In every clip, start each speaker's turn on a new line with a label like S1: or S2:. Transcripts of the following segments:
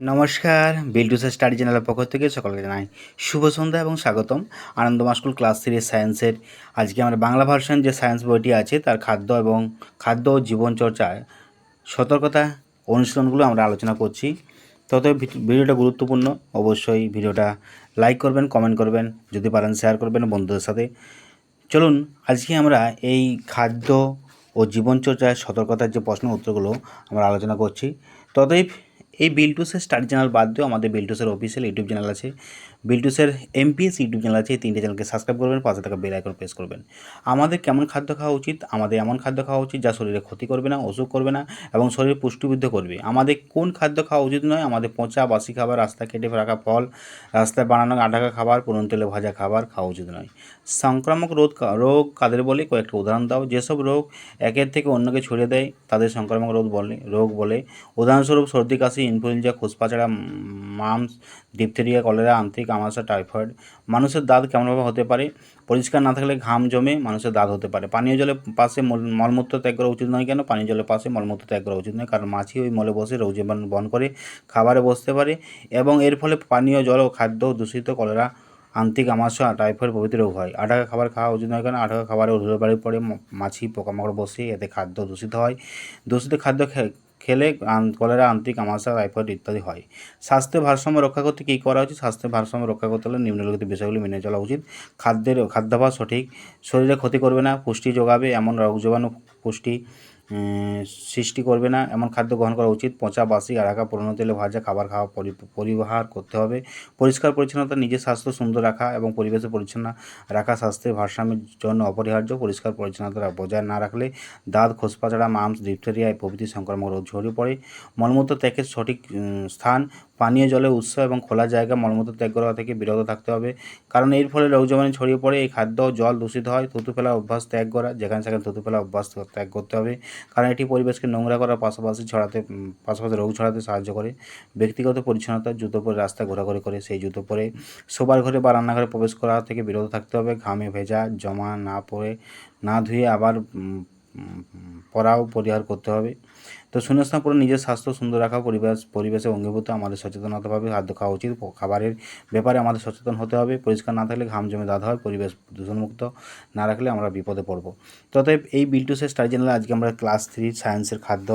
S1: নমস্কার বিল্ডুসা স্টাডি চ্যানেলের পক্ষ থেকে সকলকে জানাই শুভ সন্ধ্যা এবং স্বাগতম। আনন্দমা স্কুল ক্লাস থ্রি সায়েন্সের আজকে আমরা বাংলা ভার্সন যে সায়েন্স বইটি আছে, তার খাদ্য এবং খাদ্য ও জীবনচর্চায় সতর্কতা অনুশীলনগুলো আমরা আলোচনা করছি। তত ভিডিওটা গুরুত্বপূর্ণ, অবশ্যই ভিডিওটা লাইক করবেন, কমেন্ট করবেন, যদি পারেন শেয়ার করবেন বন্ধুদের সাথে। চলুন, আজকে আমরা এই খাদ্য ও জীবনচর্চায় সতর্কতার যে প্রশ্ন উত্তরগুলো আমরা আলোচনা করছি। ততএব এই বিলটুসের স্টাডি চ্যানেল বাদ দিয়েও আমাদের বিলটুসের অফিসিয়াল ইউটিউব চ্যানেল আছে। বিলটুসের এমপিএস ইউটিউব চ্যানেল আছে এই তিনটে চ্যানেলকে সাবস্ক্রাইব করবেন, পাশে থাকা বেল আইকন প্রেস করবেন। আমাদের কেমন খাদ্য খাওয়া উচিত? আমাদের এমন খাদ্য খাওয়া উচিত যা শরীরে ক্ষতি করবে না, অসুখ করবে না, এবং শরীর পুষ্টিবৃদ্ধ করবে। আমাদের কোন খাদ্য খাওয়া উচিত নয়? আমাদের পচা, বাসি খাবার রাস্তা কেটে রাখা ফল, রাস্তায় বানানো আটাকা খাবার, পুরন তেলে ভাজা খাবার খাওয়া উচিত নয়। সংক্রামক রোগ রোগ কাদের বলে? কয়েকটা উদাহরণ দাও। যেসব রোগ একের থেকে অন্যকে ছড়িয়ে দেয়, তাদের সংক্রামক রোগ বলে রোগ বলে। উদাহরণস্বরূপ সর্দি, কাশি, ইনফ্লুয়েঞ্জা খোসপাচাড়া মামস, ডিপথেরিয়া, কলেরা, আন্ত্রিক আমাশা টাইফয়েড। মানুষের দাঁত কেমনভাবে হতে পারে? পরিষ্কার না থাকলে ঘাম জমে মানুষের দাঁত হতে পারে। পানীয় জলের পাশে মল- মলমূত্র ত্যাগ করা উচিত নয় কেন? পানীয় জলের পাশে মলমূত্র ত্যাগ করা উচিত নয়। কারণ মাছি ওই মলে বসে রোগ জীবাণু বহন করে খাবারে বসতে পারে এবং এর ফলে পানীয় জল ও খাদ্য দূষিত কলেরা, আন্তিক আমাশা টাইফয়েড প্রভৃতি রোগ হয়। আটাকা খাবার খাওয়া উচিত নয় কেন? আটাকা খাবারে ধুলো বাড়ি পড়ে মাছি পোকামাকড় বসে এতে খাদ্য দূষিত হয়। দূষিত খাদ্য খেলে কলেরা, আন্তিক, আমাশা, টাইফয়েড ইত্যাদি হয়। স্বাস্থ্যের ভারসাম্য রক্ষা করতে কী করা উচিত? স্বাস্থ্যের ভারসাম্য রক্ষা করতে হলে নিম্নলিখিত বিষয়গুলি মেনে চলা উচিত। খাদ্যের খাদ্যাভাস সঠিক। শরীরে ক্ষতি করবে না, পুষ্টি যোগাবে, এমন রোগ জীবাণু পুষ্টি। সৃষ্টি করবে না। এমন খাদ্য গ্রহণ করা উচিত। পচা, বাসি আড়াকা পুরনো তেলে ভাজা খাবার খাওয়া পরি- পরিহার করতে হবে। পরিষ্কার পরিচ্ছন্নতা, নিজের স্বাস্থ্য সুন্দর রাখা এবং পরিবেশে পরিচ্ছন্ন রাখা স্বাস্থ্যের ভারসাম্যের জন্য অপরিহার্য। পরিষ্কার পরিচ্ছন্নতা বজায় না রাখলে দাঁত খোসপাচাড়া মামস ডিপথেরিয়া প্রভৃতি সংক্রামক রোগ ছড়িয়ে পড়ে। মলমূত্র ত্যাগের সঠিক স্থান। পানীয় জলের উৎস এবং খোলা জায়গা মলমূত্র ত্যাগ করা থেকে বিরত থাকতে হবে। কারণ এর ফলে রোগ জীবাণু ছড়িয়ে পড়ে। এই খাদ্য জল দূষিত হয়। থুতু ফেলার অভ্যাস ত্যাগ করা, যেখানে সেখানে থুতু ফেলার অভ্যাস ত্যাগ করতে হবে। কারণ এটি পরিবেশকে নোংরা করার পাশাপাশি ছড়াতে পাশাপাশি রোগ ছড়াতে সাহায্য করে। ব্যক্তিগত পরিচ্ছন্নতা, জুতো পরে রাস্তা ঘোরাঘুরি করে, সেই জুতো পরে শোবার ঘরে বা রান্নাঘরে প্রবেশ করা থেকে বিরত থাকতে হবে। ঘামে ভেজা, জমা না পরে না ধুয়ে আবার পরাও পরিহার করতে হবে। তো শূন্যস্থান পরে নিজের স্বাস্থ্য সুন্দর রাখা, পরিবেশ, পরিবেশে অঙ্গীভূত, আমাদের সচেতনতাভাবে খাদ্য খাওয়া উচিত। খাবারের ব্যাপারে আমাদের সচেতন হতে হবে। পরিষ্কার না থাকলে ঘাম জমে দাঁত হয়, পরিবেশ দূষণমুক্ত না রাখলে আমরা বিপদে পড়ব। ততএব এই বিলটুসের স্টাডি চ্যানেলে আজকে আমরা ক্লাস থ্রি সায়েন্সের খাদ্য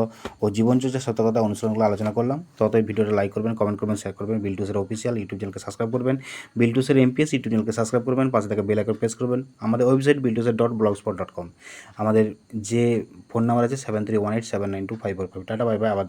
S1: ও জীবনচর্চা সতর্কতা অনুসরণগুলো আলোচনা করলাম। ততই ভিডিওটা লাইক করবেন, কমেন্ট করবেন, শেয়ার করবেন। বিলটুসের অফিসিয়াল ইউটিউব চ্যানেলকে সাবস্ক্রাইব করবেন। বিলটুসের এমপিএস ইউটিউব চ্যানেলকে সাবস্ক্রাইব করবেন। পাশে থেকে বেল আইকন প্রেস করবেন। আমাদের ওয়েবসাইট বিলটুসের dot blogspot dot com আমাদের যে ফোন নাম্বার আছে seven three one eight seven nine two five five tata bye bye আবার